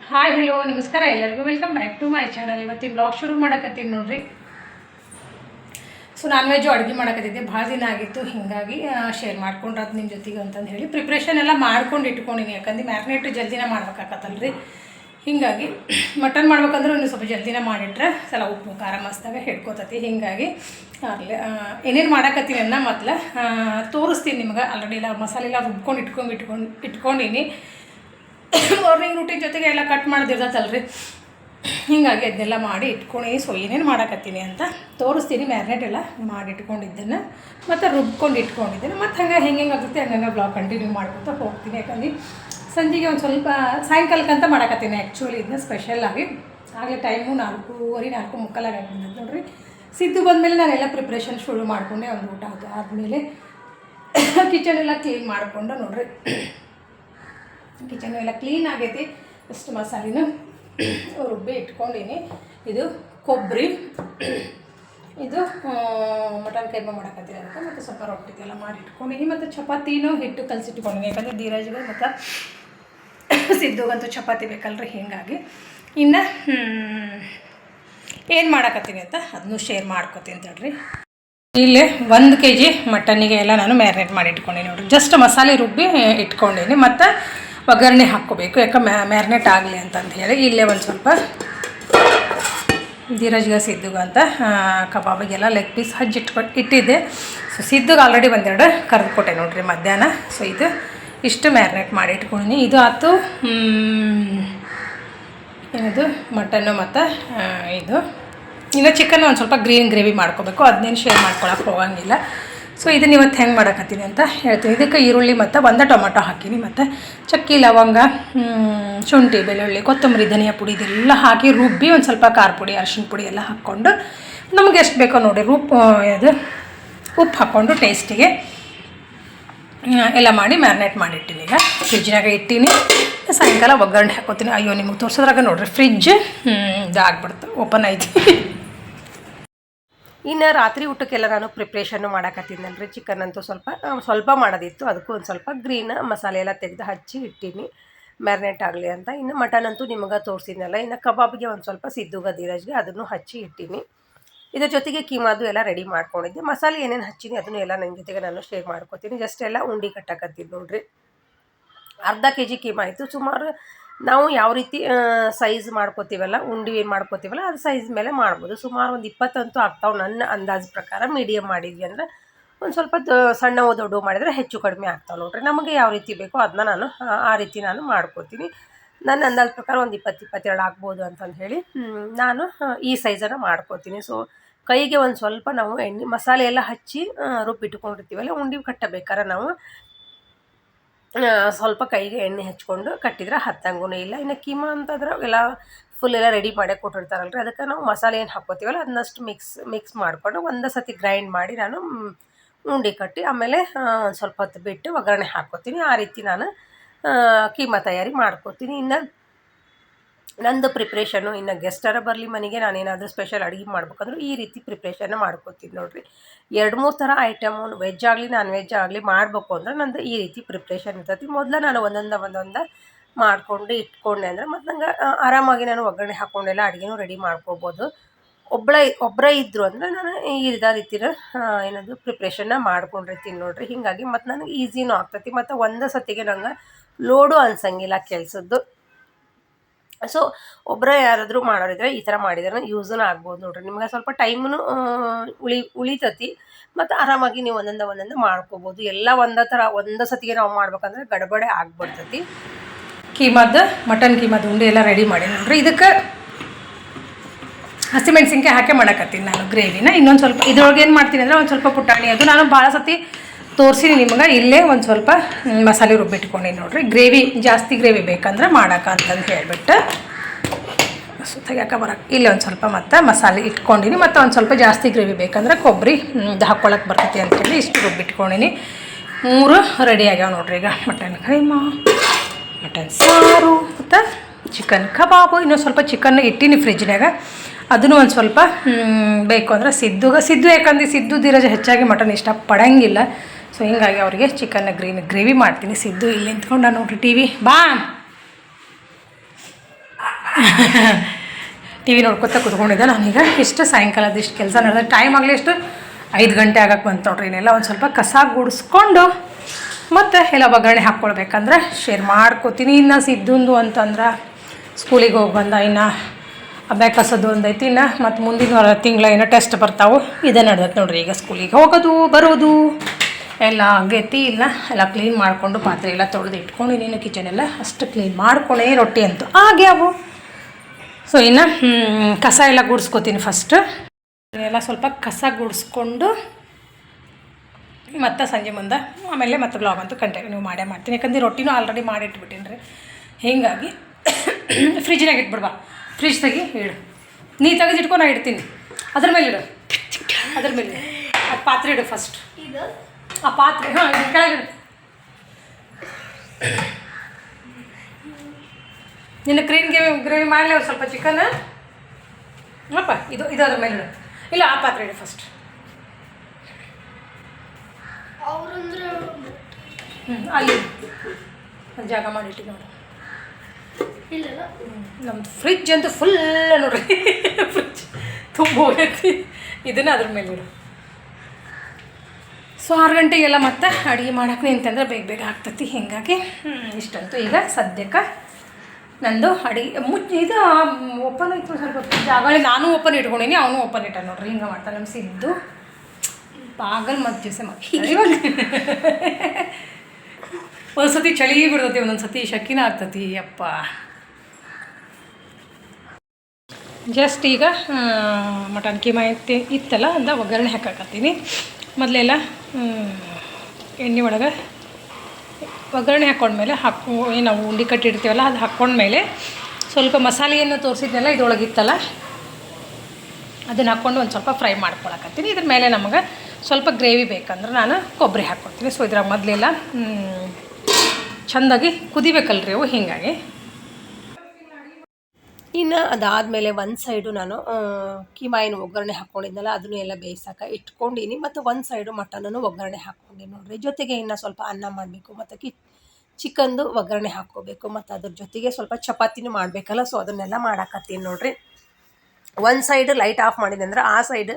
Hi hello ನಮಸ್ಕಾರ ಎಲ್ಲರಿಗೂ. Welcome back to my channel ಇವತ್ತಿನ ಬ್ಲಾಗ್ ಶುರು ಮಾಡಕತ್ತೀನಿ ನೋಡ್ರಿ. ಸೊ ನಾನ್ ವೆಜ್ ಅಡುಗೆ ಮಾಡಕತ್ತಿದ್ದೆ. ಭಾಳ ದಿನ ಆಗಿತ್ತು. ಹೀಗಾಗಿ ಶೇರ್ ಮಾಡ್ಕೊಂಡ್ರೆ ಅದು ನಿಮ್ಮ ಜೊತೆಗೆ ಅಂತಂದು ಹೇಳಿ ಪ್ರಿಪ್ರೇಷನ್ ಎಲ್ಲ ಮಾಡ್ಕೊಂಡು ಇಟ್ಕೊಂಡಿನಿ. ಯಾಕಂದ್ರೆ ಮ್ಯಾರಿನೇಟ್ ಜಲ್ದಿನ ರೀ ಹೀಗಾಗಿ ಮಟನ್ ಮಾಡ್ಬೇಕಂದ್ರೆ ಒಂದು ಸ್ವಲ್ಪ ಜಲ್ದಿನ ಮಾಡಿಟ್ರೆ ಸಲ ಉಪ್ಪು, ಖಾರ, ಮಸ್ತಾಗ ಹಿಡ್ಕೋತತಿ. ಹೀಗಾಗಿ ಅಲ್ಲಿ ಏನೇನು ಮಾಡಕತ್ತೀನಿ ಅನ್ನ ಮೊದಲು ತೋರಿಸ್ತೀನಿ ನಿಮ್ಗೆ. ಆಲ್ರೆಡಿ ಎಲ್ಲ ಮಸಾಲೆ ಎಲ್ಲ ರುಬ್ಕೊಂಡು ಇಟ್ಕೊಂಡು ಇಟ್ಕೊಂಡು, ಇಟ್ಕೊಂಡಿನಿ. ಮಾರ್ನಿಂಗ್ ರೂಟೀನ್ ಜೊತೆಗೆ ಎಲ್ಲ ಕಟ್ ಮಾಡಿದಿರ್ತೈತಲ್ರಿ. ಹೀಗಾಗಿ ಅದನ್ನೆಲ್ಲ ಮಾಡಿ ಇಟ್ಕೊಂಡು ಸೊ ಏನೇನು ಮಾಡಕತ್ತೀನಿ ಅಂತ ತೋರಿಸ್ತೀನಿ ಮ್ಯಾರಿನೇಟ್ ಎಲ್ಲ ಮಾಡಿ ಇಟ್ಕೊಂಡಿದ್ದನ್ನು. ಮತ್ತು ರುಬ್ಕೊಂಡು ಇಟ್ಕೊಂಡಿದ್ದೇನೆ ಮತ್ತು ಹಂಗೆ ಹೆಂಗೆ ಹೆಂಗೆ ಆಗುತ್ತೆ ಹಂಗಂಗೆ ಬ್ಲಾಗ್ ಕಂಟಿನ್ಯೂ ಮಾಡ್ಕೊತಾ ಹೋಗ್ತೀನಿ. ಯಾಕಂದ್ರೆ ಸಂಜೆಗೆ ಒಂದು ಸ್ವಲ್ಪ ಸಾಯಂಕಾಲಕ್ಕಂತ ಮಾಡಕತ್ತೀನಿ ಆ್ಯಕ್ಚುಲಿ ಇದನ್ನ ಸ್ಪೆಷಲ್ಲಾಗಿ ಆಗಲೇ ಟೈಮು ನಾಲ್ಕೂವರೆ, ನಾಲ್ಕು ಮುಕ್ಕಾಲಾಗಿ ಆಗಿಬಿಟ್ಟಿದೆ ನೋಡ್ರಿ. ಸಿದ್ದು ಬಂದಮೇಲೆ ನಾನೆಲ್ಲ ಪ್ರಿಪ್ರೇಷನ್ ಶುರು ಮಾಡಿಕೊಂಡೆ ಒಂದು ಊಟ ಅದು ಆದಮೇಲೆ ಕಿಚನ್ ಎಲ್ಲ ಕ್ಲೀನ್ ಮಾಡಿಕೊಂಡು ನೋಡ್ರಿ. ಕಿಚನ್ ಎಲ್ಲ ಕ್ಲೀನ್ ಆಗೈತಿ. ಅಷ್ಟು ಮಸಾಲೆನ ರುಬ್ಬಿ ಇಟ್ಕೊಂಡಿನಿ. ಇದು ಕೊಬ್ಬರಿ. ಇದು ಮಟನ್ ಕೈಮ ಮಾಡಕತ್ತೀನಿ ಅಂತ ಮತ್ತು ಸ್ವಲ್ಪ ರೊಟ್ಟಿಗೆಲ್ಲ ಮಾಡಿ ಇಟ್ಕೊಂಡಿನಿ. ಮತ್ತು ಚಪಾತಿನೂ ಹಿಟ್ಟು ಕಲಸಿಟ್ಕೊಂಡಿನಿ. ಯಾಕಂದರೆ ಧೀರಾಜ್ಗಳು ಮತ್ತು ಸಿದ್ದುಗಂತೂ ಚಪಾತಿ ಬೇಕಲ್ರಿ, ಹೀಗಾಗಿ. ಇನ್ನು ಏನು ಮಾಡಕತ್ತೀನಿ ಅಂತ ಅದನ್ನು ಶೇರ್ ಮಾಡ್ಕೊತೀನಿ ತಡ್ರಿ. ಇಲ್ಲಿ ಒಂದು ಕೆ ಜಿ ಮಟನ್ನಿಗೆ ಎಲ್ಲ ನಾನು ಮ್ಯಾರಿನೇಟ್ ಮಾಡಿ ಇಟ್ಕೊಂಡಿನಿ ನೋಡಿರಿ. ಜಸ್ಟ್ ಮಸಾಲೆ ರುಬ್ಬಿ ಇಟ್ಕೊಂಡೀನಿ. ಮತ್ತು ಒಗ್ಗರಣೆ ಹಾಕ್ಕೋಬೇಕು, ಯಾಕೆ ಮ್ಯಾರಿನೇಟ್ ಆಗಲಿ ಅಂತಂದು ಹೇಳಿ. ಇಲ್ಲೇ ಒಂದು ಸ್ವಲ್ಪ ಧೀರಜ್ಗೆ ಸಿದ್ದುಗ ಅಂತ ಕಬಾಬಿಗೆಲ್ಲ ಲೆಗ್ ಪೀಸ್ ಹಜ್ಜಿ ಇಟ್ಕೊಟ್ಟು ಇಟ್ಟಿದ್ದೆ. ಸೊ ಸಿದ್ದುಗೆ ಆಲ್ರೆಡಿ ಒಂದೆರಡು ಕರೆದು ಕೊಟ್ಟೆ ನೋಡಿರಿ ಮಧ್ಯಾಹ್ನ. ಸೊ ಇದು ಇಷ್ಟು ಮ್ಯಾರಿನೇಟ್ ಮಾಡಿ ಇಟ್ಕೊಂಡಿನಿ. ಇದು ಆಯ್ತು ಏನದು? ಮಟನ್ನು ಮತ್ತು ಇದು. ಇನ್ನು ಚಿಕನ್ ಒಂದು ಸ್ವಲ್ಪ ಗ್ರೀನ್ ಗ್ರೇವಿ ಮಾಡ್ಕೋಬೇಕು. ಅದನ್ನೇನು ಶೇರ್ ಮಾಡ್ಕೊಳಕ್ಕೆ ಹೋಗಂಗಿಲ್ಲ. ಸೊ ಇದನ್ನ ಇವತ್ತು ಹೆಂಗೆ ಮಾಡಕತ್ತೀನಿ ಅಂತ ಹೇಳ್ತೀನಿ. ಇದಕ್ಕೆ ಈರುಳ್ಳಿ ಮತ್ತು ಒಂದು ಟೊಮೆಟೊ ಹಾಕೀನಿ ಮತ್ತು ಚಕ್ಕಿ, ಲವಂಗ ಶುಂಠಿ, ಬೆಳ್ಳುಳ್ಳಿ, ಕೊತ್ತಂಬರಿ, ಧನಿಯಾ ಪುಡಿ ಇದೆಲ್ಲ ಹಾಕಿ ರುಬ್ಬಿ ಒಂದು ಸ್ವಲ್ಪ ಖಾರ ಪುಡಿ ಅರಶಿನ ಪುಡಿ ಎಲ್ಲ ಹಾಕ್ಕೊಂಡು ನಮಗೆ ಎಷ್ಟು ಬೇಕೋ ನೋಡಿ ರುಬ್ಬು ಇದು ಉಪ್ಪು ಹಾಕ್ಕೊಂಡು ಟೇಸ್ಟಿಗೆ ಎಲ್ಲ ಮಾಡಿ ಮ್ಯಾರಿನೇಟ್ ಮಾಡಿಟ್ಟಿನಿ ಈಗ. ಫ್ರಿಜ್ನಾಗ ಇಟ್ಟೀನಿ. ಸಾಯಂಕಾಲ ಒಗ್ಗರಣೆ ಹಾಕೋತೀನಿ. ಅಯ್ಯೋ, ನಿಮಗೆ ತೋರಿಸೋದ್ರಾಗ ನೋಡ್ರಿ ಫ್ರಿಜ್ ಇದಾಗ್ಬಿಡ್ತು. ಓಪನ್ ಐತಿ ಇನ್ನು ರಾತ್ರಿ ಊಟಕ್ಕೆಲ್ಲ ನಾನು ಪ್ರಿಪ್ರೇಷನ್ನು ಮಾಡಕತ್ತಿದ್ದಲ್ರಿ ಚಿಕನ್ ಅಂತೂ ಸ್ವಲ್ಪ ಸ್ವಲ್ಪ ಮಾಡೋದಿತ್ತು. ಅದಕ್ಕೂ ಒಂದು ಸ್ವಲ್ಪ ಗ್ರೀನ್ ಮಸಾಲೆ ಎಲ್ಲ ತೆಗೆದು ಹಚ್ಚಿ ಇಟ್ಟೀನಿ. ಮ್ಯಾರಿನೇಟ್ ಆಗಲಿ ಅಂತ. ಇನ್ನು ಮಟನ್ ಅಂತೂ ನಿಮಗೆ ತೋರಿಸಿದ್ನಲ್ಲ. ಇನ್ನು ಕಬಾಬ್ಗೆ ಒಂದು ಸ್ವಲ್ಪ ಸಿದ್ದುಗ ಧೀರಜ್ಗೆ ಅದನ್ನು ಹಚ್ಚಿ ಇಟ್ಟೀನಿ. ಇದ್ರ ಜೊತೆಗೆ ಕೀಮಾದು ಎಲ್ಲ ರೆಡಿ ಮಾಡ್ಕೊಂಡಿದ್ದೆ. ಮಸಾಲೆ ಏನೇನು ಹಚ್ಚೀನಿ ಅದನ್ನು ಎಲ್ಲ ನನ್ನ ಜೊತೆಗೆ ನಾನು ಶೇರ್ ಮಾಡ್ಕೊತೀನಿ. ಜಸ್ಟ್ ಎಲ್ಲ ಉಂಡಿ ಕಟ್ಟಕತ್ತಿದ್ದು ನೋಡಿರಿ. ಅರ್ಧ ಕೆ ಜಿ ಕೀಮಾ ಆಯಿತು ಸುಮಾರು ನಾವು ಯಾವ ರೀತಿ ಸೈಜ್ ಮಾಡ್ಕೋತೀವಲ್ಲ, ಉಂಡಿ ಏನು ಮಾಡ್ಕೋತೀವಲ್ಲ, ಅದು ಸೈಜ್ ಮೇಲೆ ಮಾಡ್ಬೋದು. ಸುಮಾರು ಒಂದು ಇಪ್ಪತ್ತಂತೂ ಆಗ್ತಾವೆ ನನ್ನ ಅಂದಾಜು ಪ್ರಕಾರ ಮೀಡಿಯಮ್ ಮಾಡಿದ್ವಿ ಅಂದರೆ ಒಂದು ಸ್ವಲ್ಪ ಸಣ್ಣವು ದೊಡ್ಡವು ಮಾಡಿದರೆ ಹೆಚ್ಚು ಕಡಿಮೆ ಆಗ್ತಾವೆ ನೋಡ್ರಿ. ನಮಗೆ ಯಾವ ರೀತಿ ಬೇಕೋ ಅದನ್ನ ನಾನು, ಆ ರೀತಿ ನಾನು ಮಾಡ್ಕೋತೀನಿ. ನನ್ನ ಅಂದಾಜು ಪ್ರಕಾರ ಒಂದು ಇಪ್ಪತ್ತು, ಇಪ್ಪತ್ತೆರಡು ಆಗ್ಬೋದು ಅಂತಂದು ಹೇಳಿ ನಾನು ಈ ಸೈಜನ್ನು ಮಾಡ್ಕೋತೀನಿ. ಸೊ ಕೈಗೆ ಒಂದು ಸ್ವಲ್ಪ ನಾವು ಎಣ್ಣೆ, ಮಸಾಲೆ ಎಲ್ಲ ಹಚ್ಚಿ ರುಬ್ಬಿಟ್ಕೊಂಡಿರ್ತೀವಲ್ಲ, ಉಂಡಿ ಕಟ್ಟಬೇಕಾರೆ ನಾವು ಸ್ವಲ್ಪ ಕೈಗೆ ಎಣ್ಣೆ ಹಚ್ಕೊಂಡು ಕಟ್ಟಿದ್ರೆ ಹತ್ತಂಗೂ ಇಲ್ಲ. ಇನ್ನು ಕೀಮ ಅಂತಂದ್ರೆ ಎಲ್ಲ ಫುಲ್ ಎಲ್ಲ ರೆಡಿ ಮಾಡೇ ಕೊಟ್ಟಿರ್ತಾರಲ್ರಿ. ಅದಕ್ಕೆ ನಾವು ಮಸಾಲೆ ಏನು ಹಾಕ್ಕೋತೀವಲ್ಲ, ಅದನ್ನಷ್ಟು ಮಿಕ್ಸ್ ಮಿಕ್ಸ್ ಮಾಡಿಕೊಂಡು ಒಂದು ಸತಿ ಗ್ರೈಂಡ್ ಮಾಡಿ ನಾನು ಉಂಡೆ ಕಟ್ಟಿ ಆಮೇಲೆ ಸ್ವಲ್ಪ ಹೊತ್ತು ಬಿಟ್ಟು ಒಗ್ಗರಣೆ ಹಾಕ್ಕೋತೀನಿ. ಆ ರೀತಿ ನಾನು ಕೀಮ ತಯಾರಿ ಮಾಡ್ಕೋತೀನಿ. ಇನ್ನು ನಂದು ಪ್ರಿಪ್ರೇಷನು ಇನ್ನು ಗೆಸ್ಟರ ಬರಲಿ ಮನೆಗೆ, ನಾನೇನಾದರೂ ಸ್ಪೆಷಲ್ ಅಡುಗೆ ಮಾಡ್ಬೇಕಂದ್ರೆ ಈ ರೀತಿ ಪ್ರಿಪ್ರೇಷನ್ನ ಮಾಡ್ಕೋತೀನಿ ನೋಡಿರಿ. ಎರಡು ಮೂರು ಥರ ಐಟಮು ವೆಜ್ ಆಗಲಿ ನಾನ್ ವೆಜ್ ಆಗಲಿ ಮಾಡಬೇಕು ಅಂದ್ರೆ ನಂದು ಈ ರೀತಿ ಪ್ರಿಪ್ರೇಷನ್ ಇರ್ತೈತಿ. ಮೊದಲು ನಾನು ಒಂದೊಂದು ಒಂದೊಂದು ಮಾಡಿಕೊಂಡು ಇಟ್ಕೊಂಡೆ ಅಂದರೆ ಮತ್ತು ನಂಗೆ ಆರಾಮಾಗಿ ನಾನು ಒಗ್ಗರಣೆ ಹಾಕ್ಕೊಂಡೆಲ್ಲ ಅಡುಗೆನೂ ರೆಡಿ ಮಾಡ್ಕೋಬೋದು. ಒಬ್ಬಳೇ ಒಬ್ಬರೇ ಇದ್ದರು ಅಂದರೆ ನಾನು ಇದ ರೀತಿನ ಏನದು ಪ್ರಿಪ್ರೇಷನ್ನ ಮಾಡ್ಕೊಂಡಿರ್ತೀನಿ ನೋಡಿರಿ. ಹೀಗಾಗಿ ಮತ್ತು ನನಗೆ ಈಸಿನೂ ಆಗ್ತೈತಿ. ಮತ್ತು ಒಂದೇ ಸತಿಗೆ ನಂಗೆ ಲೋಡು ಅನ್ಸಂಗಿಲ್ಲ ಕೆಲಸದ್ದು. ಸೊ ಒಬ್ಬರೇ ಯಾರಾದರೂ ಮಾಡೋರಿದ್ರೆ ಈ ಥರ ಮಾಡಿದ್ರೆ ಯೂಸನ್ನು ಆಗ್ಬೋದು ನೋಡ್ರಿ. ನಿಮ್ಗೆ ಸ್ವಲ್ಪ ಟೈಮೂ ಉಳಿ, ಉಳಿತತಿ. ಮತ್ತು ಆರಾಮಾಗಿ ನೀವು ಒಂದೊಂದು ಒಂದೊಂದು ಮಾಡ್ಕೋಬೋದು. ಎಲ್ಲ ಒಂದೇ ಥರ ಒಂದೇ ಸತಿಗೆ ನಾವು ಮಾಡ್ಬೇಕಂದ್ರೆ ಗಡಬಡೆ ಆಗ್ಬಿಡ್ತತಿ. ಕೀಮದ ಮಟನ್ ಕೀಮದ್ದು ಉಂಡೆ ಎಲ್ಲ ರೆಡಿ ಮಾಡಿ ನೋಡ್ರಿ. ಇದಕ್ಕೆ ಹಸಿಮೆಣ್ಸಿನ್ಕಾಯಿ ಹಾಕಿ ಮಾಡಕತ್ತೀನಿ ನಾನು ಗ್ರೇವಿನ. ಇನ್ನೊಂದು ಸ್ವಲ್ಪ, ಇದ್ರೊಳಗೆ ಏನು ಮಾಡ್ತೀನಿ ಅಂದರೆ ಒಂದು ಸ್ವಲ್ಪ ಪುಟಾಣಿ. ಅದು ನಾನು ಭಾಳ ಸತಿ ತೋರಿಸಿನಿ ನಿಮ್ಗೆ, ಇಲ್ಲೇ ಒಂದು ಸ್ವಲ್ಪ ಮಸಾಲೆ ರುಬ್ಬಿಟ್ಕೊಂಡಿ ನೋಡಿರಿ. ಗ್ರೇವಿ, ಜಾಸ್ತಿ ಗ್ರೇವಿ ಬೇಕಂದ್ರೆ ಮಾಡಕ ಅಂತಂದು ಹೇಳಿಬಿಟ್ಟು ತೆಗ್ಯಾಕ ಬರಕ್ಕೆ ಇಲ್ಲಿ ಒಂದು ಸ್ವಲ್ಪ ಮತ್ತು ಮಸಾಲೆ ಇಟ್ಕೊಂಡಿನಿ. ಮತ್ತು ಒಂದು ಸ್ವಲ್ಪ ಜಾಸ್ತಿ ಗ್ರೇವಿ ಬೇಕಂದ್ರೆ ಕೊಬ್ಬರಿ ಹಾಕ್ಕೊಳಕ್ಕೆ ಬರ್ತೈತಿ ಅಂತೇಳಿ ಇಷ್ಟು ರುಬ್ಬಿಟ್ಕೊಂಡಿನಿ ಮೂರು ರೆಡಿ ಆಗ್ಯಾವ ನೋಡ್ರಿ ಈಗ. ಮಟನ್ ಕೈಮಾ, ಮಟನ್ ಸಾರು, ಮತ್ತು ಚಿಕನ್ ಕಬಾಬು. ಇನ್ನೊಂದು ಸ್ವಲ್ಪ ಚಿಕನ್ ಇಟ್ಟಿನಿ ಫ್ರಿಜ್ನಾಗ ಅದನ್ನು ಒಂದು ಸ್ವಲ್ಪ ಬೇಕು ಅಂದ್ರೆ ಸಿದ್ದುಗ ಸಿದ್ದು ಯಾಕಂದ್ರೆ ಸಿದ್ದು ಧೀರಜ ಹೆಚ್ಚಾಗಿ ಮಟನ್ ಇಷ್ಟಪಡಂಗಿಲ್ಲ. ಸೊ ಹಿಂಗಾಗಿ ಅವರಿಗೆ ಚಿಕನ್ ಗ್ರೀನ್ ಗ್ರೇವಿ ಮಾಡ್ತೀನಿ. ಸಿದ್ದು ಇಲ್ಲಿ ನಿಂತ್ಕೊಂಡ ನೋಡ್ರಿ ಟಿ ವಿ ಬಾ! ಟಿ ವಿ ನೋಡ್ಕೊತ ಕುತ್ಕೊಂಡಿದ್ದೆ ನಾನೀಗ ಇಷ್ಟು ಸಾಯಂಕಾಲದ ಇಷ್ಟು ಕೆಲಸ ನಡೆದ ಟೈಮ್ ಆಗಲಿ ಎಷ್ಟು ಐದು ಗಂಟೆ ಆಗಕ್ಕೆ ಬಂತು ನೋಡ್ರಿ. ಇನ್ನೆಲ್ಲ ಒಂದು ಸ್ವಲ್ಪ ಕಸ ಗುಡಿಸ್ಕೊಂಡು ಮತ್ತು ಎಲ್ಲ ಒಗ್ಗರಣೆ ಹಾಕ್ಕೊಳ್ಬೇಕಂದ್ರೆ ಶೇರ್ ಮಾಡ್ಕೋತೀನಿ. ಇನ್ನು ಸಿದ್ದುಂದು ಅಂತಂದ್ರೆ ಸ್ಕೂಲಿಗೆ ಹೋಗಿ ಬಂದ ಇನ್ನು ಅಭ್ಯಾಸದ್ದು ಒಂದೈತಿ ಇನ್ನು. ಮತ್ತು ಮುಂದಿನ ತಿಂಗಳ ಏನೋ ಟೆಸ್ಟ್ ಬರ್ತಾವೆ. ಇದೇ ನಡೆದೈತೆ ನೋಡ್ರಿ ಈಗ ಸ್ಕೂಲಿಗೆ ಹೋಗೋದು, ಬರೋದು. ಎಲ್ಲ ಆಗೈತಿ ಇಲ್ಲ ಎಲ್ಲ ಕ್ಲೀನ್ ಮಾಡಿಕೊಂಡು ಪಾತ್ರೆ ಎಲ್ಲ ತೊಳೆದು ಇಟ್ಕೊಂಡು ನೀನು ಕಿಚನ್ ಎಲ್ಲ ಅಷ್ಟು ಕ್ಲೀನ್ ಮಾಡ್ಕೊಂಡೇ ರೊಟ್ಟಿ ಅಂತು. ಹಾಗೆ ಅವು ಸೊ ಇನ್ನು ಕಸ ಎಲ್ಲ ಗುಡಿಸ್ಕೋತೀನಿ ಫಸ್ಟ್ ಎಲ್ಲ ಸ್ವಲ್ಪ ಕಸ ಗುಡಿಸ್ಕೊಂಡು ಮತ್ತೆ ಸಂಜೆ ಮುಂದೆ, ಆಮೇಲೆ ಮತ್ತೆ ಬ್ಲಾಗ್ ಅಂತೂ ಕಂಟಿನ್ಯೂ ಮಾಡೇ ಮಾಡ್ತೀನಿ. ಯಾಕಂದ್ರೆ ರೊಟ್ಟಿನೂ ಆಲ್ರೆಡಿ ಮಾಡಿಟ್ಬಿಟ್ಟಿನಿ ರೀ. ಹೀಗಾಗಿ ಫ್ರಿಜ್ನಾಗ ಇಟ್ಬಿಡ್ಬಾ ಫ್ರಿಜ್ ತೆಗಿ, ಇಡು. ನೀ ತೆಗೆದಿಟ್ಕೊ, ನಾ ಇಡ್ತೀನಿ. ಅದ್ರ ಮೇಲೆ ಇಡು. ಅದ್ರ ಮೇಲೆ ಅದು ಪಾತ್ರೆ ಇಡು ಫಸ್ಟ್ ಆ ಪಾತ್ರೆ ಹಾಂ ಕೆಳಗಿಡು. ನಿನ್ನ ಕ್ರೀನ್ ಗ್ರೇವಿ ಗ್ರೇವಿ ಮಾಡಲಿ ಒಂದು ಸ್ವಲ್ಪ ಚಿಕನ್ ಅಪ್ಪ ಇದು ಇದು ಅದ್ರ ಮೇಲೆ ಇಲ್ಲ ಆ ಪಾತ್ರೆ ಇಡಿ ಫಸ್ಟ್ ಹ್ಞೂ ಅಲ್ಲಿ. ಜಾಗ ಮಾಡಿಟ್ಟು ನೋಡು. ನಮ್ಮ ಫ್ರಿಜ್ ಅಂತೂ ಫುಲ್ ನೋಡ್ರಿ ಫ್ರಿಜ್ ತುಂಬ ಹೋಗೈತಿ. ಇದನ್ನ ಅದ್ರ ಮೇಲೆ ಇಡು ಸೊ ಆರು ಗಂಟೆಗೆಲ್ಲ ಮತ್ತೆ ಅಡುಗೆ ಮಾಡಕ್ಕೆ ನಿಂತಂದ್ರೆ ಬೇಗ ಬೇಗ ಆಗ್ತತಿ. ಹೀಗಾಗಿ ಇಷ್ಟಂತೂ ಈಗ ಸದ್ಯಕ್ಕೆ ನಂದು ಅಡುಗೆ ಮುಚ್ಚ ಇದು ಓಪನ್ ಇತ್ತು ಸ್ವಲ್ಪ ಜಾಗಳಿ ನಾನು ಓಪನ್ ಇಟ್ಕೊಂಡಿನಿ ಅವನು ಓಪನ್ ಇಟ್ಟ ನೋಡ್ರಿ ಹಿಂಗೆ ಮಾಡ್ತಾನೆ ನಮ್ಮ ಸಿದ್ದು. ಪಾಗಲ್ ಮತ್ತು ಜ್ಯೂಸೆ ಮಾಡಿ ಒಂದು ಸತಿ ಚಳಿ ಬಿಡ್ತತಿ ಒಂದೊಂದು ಸತಿ ಶಕಿನ ಆಗ್ತತಿ ಅಪ್ಪ. ಜಸ್ಟ್ ಈಗ ಮಟನ್ ಕೀಮಾ ಇತ್ತು ಇತ್ತಲ್ಲ ಅಂದ ಒಗ್ಗರಣೆ ಹಾಕಾಕತ್ತೀನಿ. ಮೊದಲೆಲ್ಲ ಎಣ್ಣೆ ಒಳಗೆ ಒಗ್ಗರಣೆ ಹಾಕ್ಕೊಂಡ್ಮೇಲೆ ಹಾಕು ಏನು ನಾವು ಉಂಡೆ ಕಟ್ಟಿಡ್ತೀವಲ್ಲ ಅದು ಹಾಕ್ಕೊಂಡ್ಮೇಲೆ ಸ್ವಲ್ಪ ಮಸಾಲೆಯನ್ನು ತೋರಿಸಿದ್ನೆಲ್ಲ ಇದ್ರೊಳಗೆ ಇತ್ತಲ್ಲ ಅದನ್ನು ಹಾಕ್ಕೊಂಡು ಒಂದು ಸ್ವಲ್ಪ ಫ್ರೈ ಮಾಡ್ಕೊಳಕತ್ತೀನಿ. ಇದ್ರ ಮೇಲೆ ನಮಗೆ ಸ್ವಲ್ಪ ಗ್ರೇವಿ ಬೇಕಂದ್ರೆ ನಾನು ಕೊಬ್ಬರಿ ಹಾಕ್ಕೊತೀನಿ ಸೊ ಇದ್ರಾಗ ಮೊದಲೆಲ್ಲ ಚೆಂದಾಗಿ ಕುದಿಬೇಕಲ್ರಿ ಅವು, ಹೀಗಾಗಿ. ಇನ್ನು ಅದಾದಮೇಲೆ ಒಂದು ಸೈಡು ನಾನು ಕಿಮಾಯಿನ ಒಗ್ಗರಣೆ ಹಾಕ್ಕೊಂಡಿದ್ನಲ್ಲ ಅದನ್ನು ಎಲ್ಲ ಬೇಯಿಸಕ್ಕೆ ಇಟ್ಕೊಂಡಿನಿ ಮತ್ತು ಒಂದು ಸೈಡು ಮಟನನ್ನು ಒಗ್ಗರಣೆ ಹಾಕ್ಕೊಂಡಿನಿ ನೋಡ್ರಿ. ಜೊತೆಗೆ ಇನ್ನು ಸ್ವಲ್ಪ ಅನ್ನ ಮಾಡಬೇಕು, ಮತ್ತು ಕಿ, ಚಿಕನ್ದು ಒಗ್ಗರಣೆ ಹಾಕ್ಕೋಬೇಕು, ಮತ್ತು ಅದ್ರ ಜೊತೆಗೆ ಸ್ವಲ್ಪ ಚಪಾತಿನೂ ಮಾಡಬೇಕಲ್ಲ ಸೊ ಅದನ್ನೆಲ್ಲ ಮಾಡಾಕತ್ತೀನಿ ನೋಡ್ರಿ. ಒಂದು ಸೈಡ್ ಲೈಟ್ ಆಫ್ ಮಾಡಿದೆ ಅಂದ್ರೆ ಆ ಸೈಡ್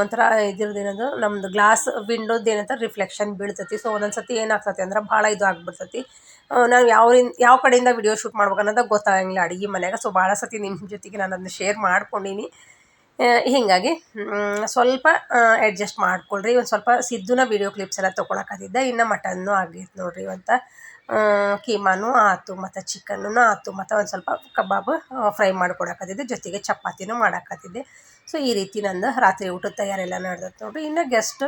ಒಂಥರ ಇದ್ರದ್ದು ಏನದು? ನಮ್ದು ಗ್ಲಾಸ್ ವಿಂಡೋದು ಏನಂತ ರಿಫ್ಲೆಕ್ಷನ್ ಬೀಳ್ತತಿ. ಸೊ ಒಂದೊಂದು ಸತಿ ಏನಾಗ್ತೈತಿ ಅಂದ್ರೆ ಭಾಳ ಇದು ಆಗ್ಬಿಡ್ತೈತಿ. ನಾನು ಯಾವ್ರಿಂದ ಯಾವ ಕಡೆಯಿಂದ ವಿಡಿಯೋ ಶೂಟ್ ಮಾಡ್ಬೇಕು ಅನ್ನೋದು ಗೊತ್ತಾಗಂಗಿಲ್ಲ ಅಡುಗೆ ಮನ್ಯಾಗ. ಸೊ ಭಾಳ ಸತಿ ನಿಮ್ಮ ಜೊತೆಗೆ ನಾನು ಅದನ್ನ ಶೇರ್ ಮಾಡ್ಕೊಂಡೀನಿ. ಹೀಗಾಗಿ ಸ್ವಲ್ಪ ಅಡ್ಜಸ್ಟ್ ಮಾಡ್ಕೊಳ್ರಿ. ಒಂದು ಸ್ವಲ್ಪ ಸಿದ್ದುನ ವಿಡಿಯೋ ಕ್ಲಿಪ್ಸ್ ಎಲ್ಲ ತೊಗೊಳಕತ್ತಿದ್ದೆ ಇನ್ನು ಮಟನ್ನು ಆಗೈತೆ ನೋಡಿರಿ ಇವತ್ತು. ಕೀಮಾನು ಆಯ್ತು ಮತ್ತು ಚಿಕನ್ನು ಆಯ್ತು ಮತ್ತು ಒಂದು ಸ್ವಲ್ಪ ಕಬಾಬ್ ಫ್ರೈ ಮಾಡ್ಕೊಡಕತ್ತಿದ್ದೆ ಜೊತೆಗೆ ಚಪಾತಿನೂ ಮಾಡಾಕತ್ತಿದ್ದೆ ಸೊ ಈ ರೀತಿ ನಂದು ರಾತ್ರಿ ಊಟದ ತಯಾರೆಲ್ಲ ನಡೆದೈತೆ ನೋಡಿರಿ. ಇನ್ನು ಗೆಸ್ಟ್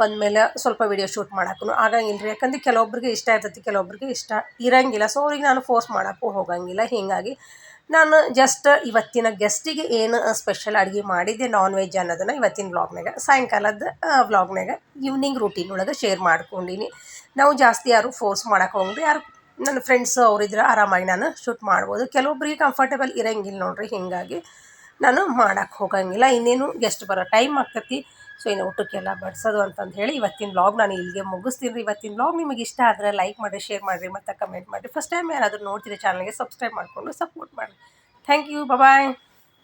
ಬಂದಮೇಲೆ ಸ್ವಲ್ಪ ವಿಡಿಯೋ ಶೂಟ್ ಮಾಡೋಕ್ಕೂ ಆಗಂಗಿಲ್ಲ ರೀ ಯಾಕಂದ್ರೆ ಕೆಲವೊಬ್ರಿಗೆ ಇಷ್ಟ ಇರ್ತೈತಿ, ಕೆಲವೊಬ್ರಿಗೆ ಇಷ್ಟ ಇರಂಗಿಲ್ಲ. ಸೊ ಅವ್ರಿಗೆ ನಾನು ಫೋರ್ಸ್ ಮಾಡೋಕ್ಕೂ ಹೋಗಂಗಿಲ್ಲ. ಹೀಗಾಗಿ ನಾನು ಜಸ್ಟ್ ಇವತ್ತಿನ ಗೆಸ್ಟಿಗೆ ಏನು ಸ್ಪೆಷಲ್ ಅಡುಗೆ ಮಾಡಿದ್ದೆ ನಾನ್ ವೆಜ್ ಅನ್ನೋದನ್ನು ಇವತ್ತಿನ ವ್ಲಾಗ್ನಾಗ ಸಾಯಂಕಾಲದ ವ್ಲಾಗ್ನಾಗ ಈವ್ನಿಂಗ್ ರೂಟೀನ್ ಒಳಗೆ ಶೇರ್ ಮಾಡ್ಕೊಂಡೀನಿ. ನಾವು ಜಾಸ್ತಿ ಯಾರು ಫೋರ್ಸ್ ಮಾಡೋಕೆ ಹೋಗ್ರಿ ಯಾರು ನನ್ನ ಫ್ರೆಂಡ್ಸ್ ಅವರಿದ್ರೆ ಆರಾಮಾಗಿ ನಾನು ಶೂಟ್ ಮಾಡ್ಬೋದು. ಕೆಲವೊಬ್ರಿಗೆ ಕಂಫರ್ಟೇಬಲ್ ಇರಂಗಿಲ್ಲ ನೋಡ್ರಿ, ಹೀಗಾಗಿ ನಾನು ಮಾಡೋಕ್ಕೆ ಹೋಗಂಗಿಲ್ಲ. ಇನ್ನೇನು ಗೆಸ್ಟ್ ಬರೋ ಟೈಮ್ ಆಗ್ತೈತಿ. ಸೊ ಇನ್ನು ಊಟಕ್ಕೆಲ್ಲ ಬಡಿಸೋದು ಅಂತಂದು ಹೇಳಿ ಇವತ್ತಿನ ಬ್ಲಾಗ್ ನಾನು ಇಲ್ಲಿಗೆ ಮುಗಿಸ್ತೀನಿ ರೀ. ಇವತ್ತಿನ ಬ್ಲಾಗ್ ನಿಮಗೆ ಇಷ್ಟ ಆದರೆ ಲೈಕ್ ಮಾಡಿ ಶೇರ್ ಮಾಡಿರಿ, ಮತ್ತು ಕಮೆಂಟ್ ಮಾಡಿರಿ. ಫಸ್ಟ್ ಟೈಮ್ ಯಾರಾದರೂ ನೋಡ್ತೀರಿ ಚಾನಲ್ಗೆ ಸಬ್ಸ್ಕ್ರೈಬ್ ಮಾಡಿಕೊಂಡು ಸಪೋರ್ಟ್ ಮಾಡಿರಿ. Thank you bye